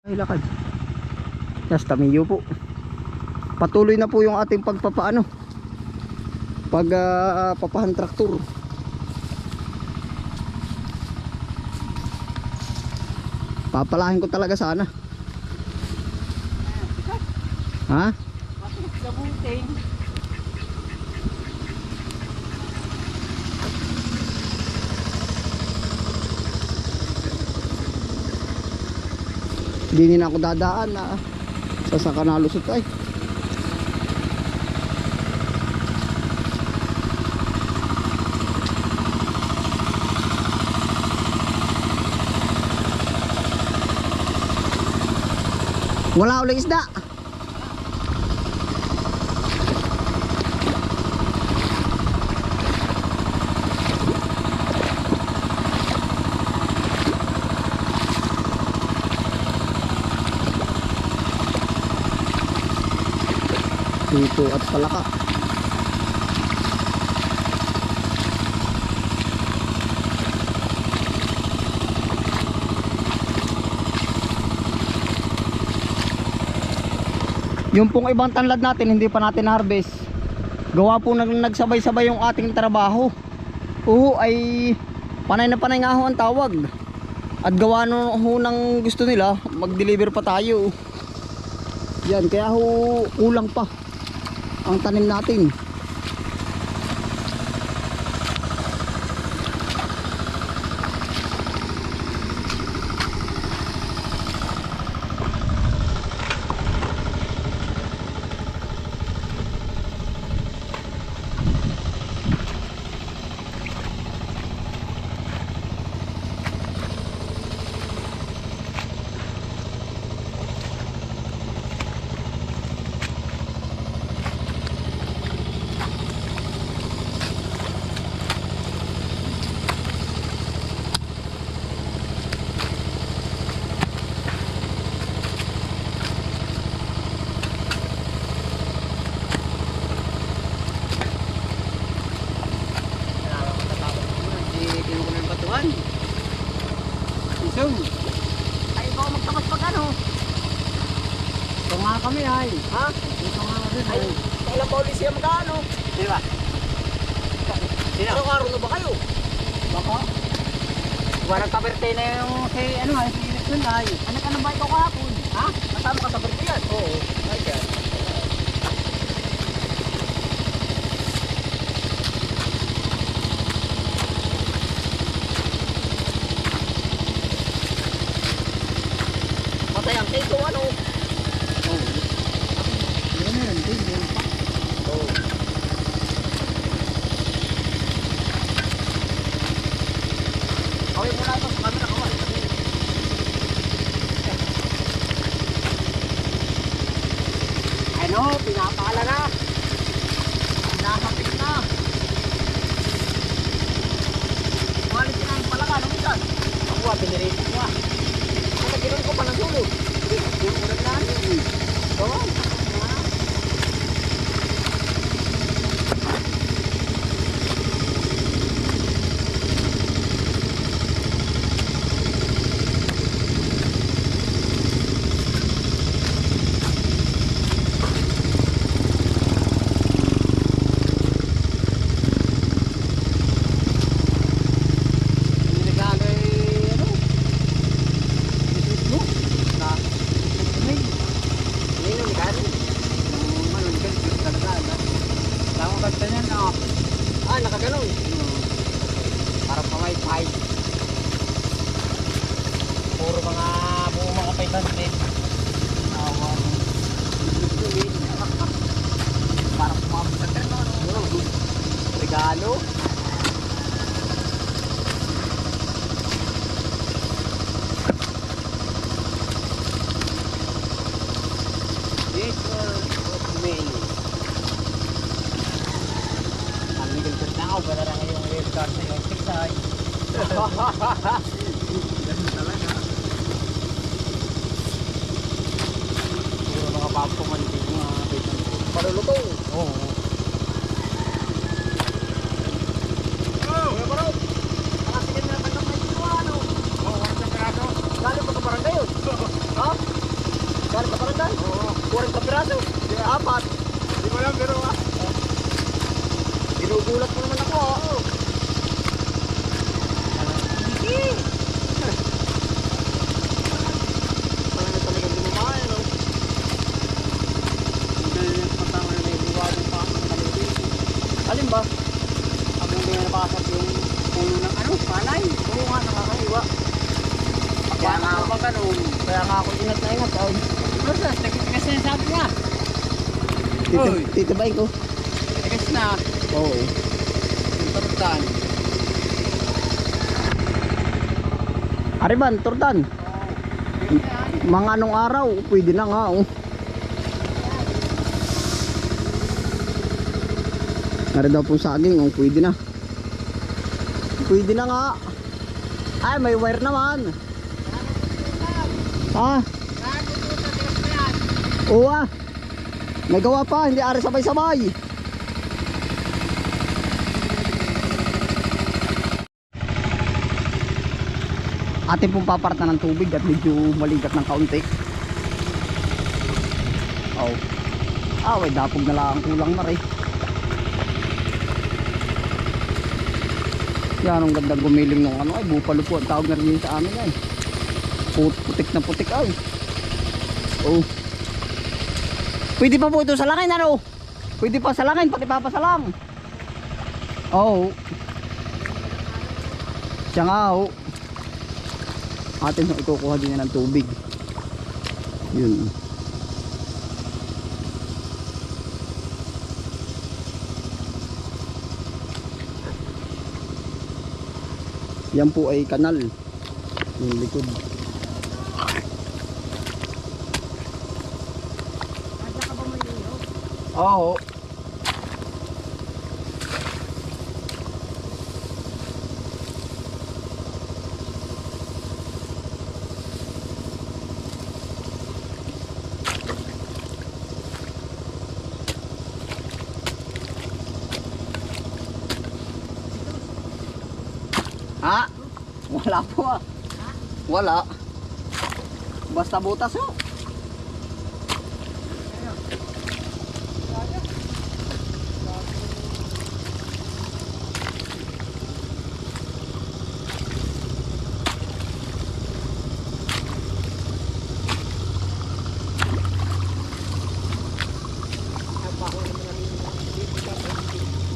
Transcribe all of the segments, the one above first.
Ay, lakad. Yes, tamiyo po. Patuloy na po yung ating pagpapaano. Pag ah, papahan traktor. Papalahin ko talaga sana. Ha? Hindi na ako dadaan na sa saka nalusot ay. Wala uling isda. Dito at palaka. Yung pong ibang tanlad natin hindi pa natin harvest. Gawa po nag nagsabay-sabay yung ating trabaho. Oo ay panay na panay nga ho ang tawag. At gawa no ho ng gusto nila, mag-deliver pa tayo. Yan, kaya ho kulang pa ang tanim natin. Hindi ko na yung batuhan. Isong. Ay, ikaw magtakas pag ano? Ito nga kami ay. Ha? Ito nga kami ay. Kailan pa ulit siya magkano? Sino ba? Sino? Anong araw na ba kayo? Baka? Kaberte na yung si ano ay si Nixon ay. Ano ka na ba ikaw kahapon? Ha? Kasama ka sa yan? Oo. Ay dyan. Matay ang keso ano? Oo. Yun na yun. Yun yun pa. Oo. Kawin mo na ito sa camera kawal. Ano? Pinapala na. Nakapit na. Malit na ang palaka ng isan. Ako ah, pinirito ko ah. Ano ganoon ko pa ng sulod? Yung ulan namin. Oo. mo na lang yung rail car sa yung side. Ganun talaga. Puro mga papuman din mga bitan ko. Paruluto. Oo. Oh. Apat. Hindi ko alam pero ah. Ginugulat mo naman Titibay ko. Tigas na. Oo. Tarutan. Ariban, turdan. Mga anong araw, pwede na nga. Oh. Nari daw po saging, oh, pwede na. Pwede na nga. Ay, may wire naman. Ha? Oo ah. May gawa pa, hindi ari sabay-sabay. Atin pong paparta ng tubig at medyo maligat ng kaunti. Oh. Ah, way dapog na lang ang kulang na rin. Yan ang ganda gumiling ng ano ay bupalo po ang tawag na rin sa amin ay. Put putik na putik ay. Oh. Pwede pa po ito sa langin ano? Pwede pa sa langin pati papasalang. Oh. Siya nga oh. Atin yung ikukuha din ng tubig. Yun. Yan po ay kanal. Yung likod. Oo. Ha? Wala po ah. Wala. Basta butas oh.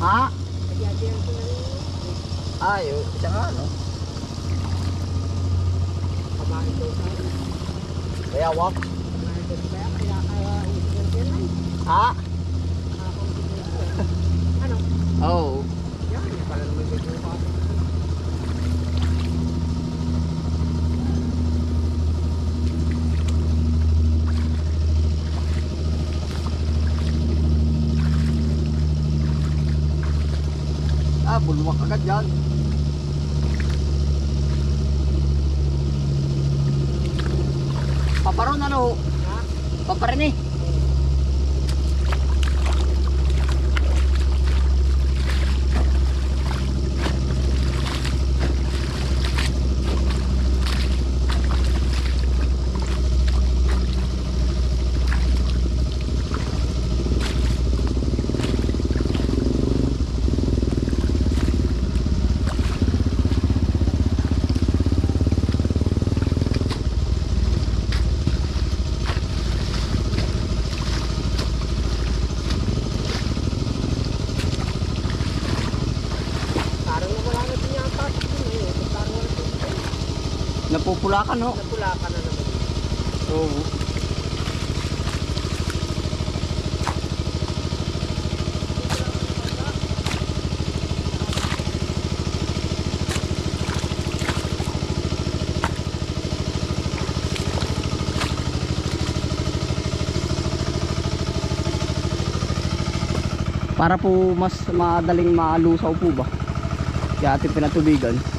Ha? Ay, oh, siya nga, no? Kaya wak. Ha? Oo. Ah, bulwak agad yan. Paparon ano? Paparin eh. Parang wala na din yung patok yun eh. Parang wala din. Napupulakan no? Napula ka na naman. Oo. Para po mas madaling maalusaw po ba? Kaya ating pinatubigan.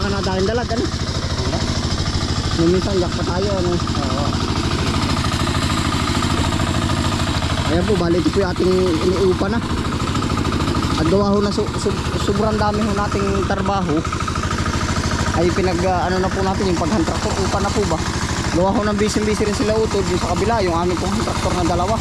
Ka na dahil dalag, ano? Minsan, yak pa tayo, ano? Oo. Ayan po, bali ito po yung ating iniupa na. At gawa ho na su- su- sobrang dami ho nating trabaho. Ay pinag ah, ano na po natin yung paghandtraktor, upa na po ba? Gawa ho ng busy-busy rin sila utod yung sa kabila, yung aming pong na dalawa.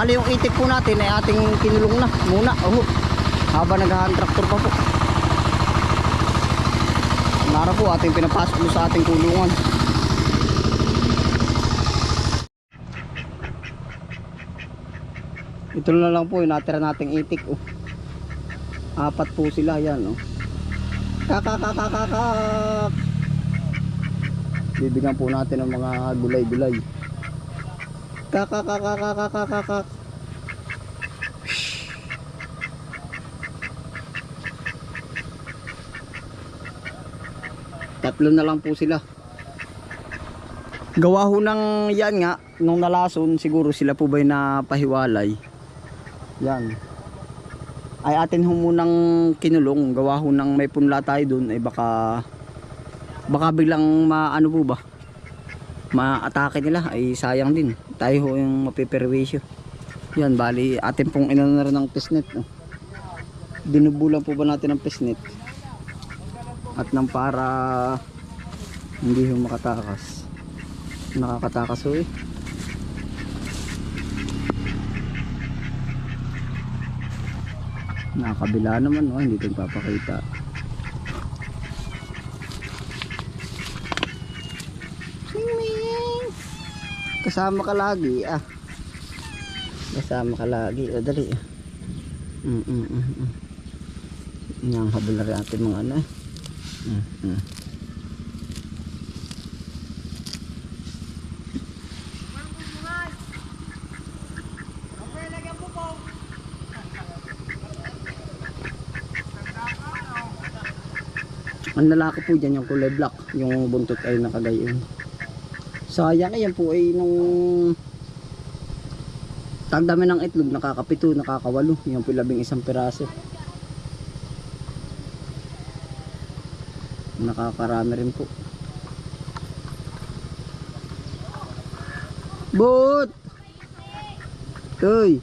Bali yung itik po natin ay ating kinulong na muna. Oh, habang naghahan-tractor pa po. Nara po ating pinapasok po sa ating kulungan. Ito na lang po yung natira nating itik. Oh. Apat po sila yan. Oh. Kakakakakakak. Bibigyan po natin ng mga gulay-gulay. Kakakakakakakak. Tatlo na lang po sila. Gawa ho ng yan nga, nung nalason, siguro sila po ba'y napahiwalay. Yan. Ay atin ho munang kinulong, gawa ho ng may punla tayo dun, ay baka, baka biglang maano po ba, maatake nila, ay sayang din. Tayo ho yung mapiperwisyo. Yan, bali, atin pong inano ng pisnet. No? Dinubulan po ba natin ng pisnet? At nang para hindi ho makatakas. Nakakatakas ho eh. Nakakabila naman, oh, hindi ito papakita. Kasama ka lagi ah. Kasama ka lagi. O dali ah. Mm mm mm mm. Yang habol na rin ating mga ano eh. Mm mm. Ang lalaki po dyan yung kulay black, yung buntot ay nakagayon. Sayang yan po ay nung tagdami ng itlog, nakakapito, nakakawalo. Yung po labing isang piraso. Nakakarami rin po. But! Toy!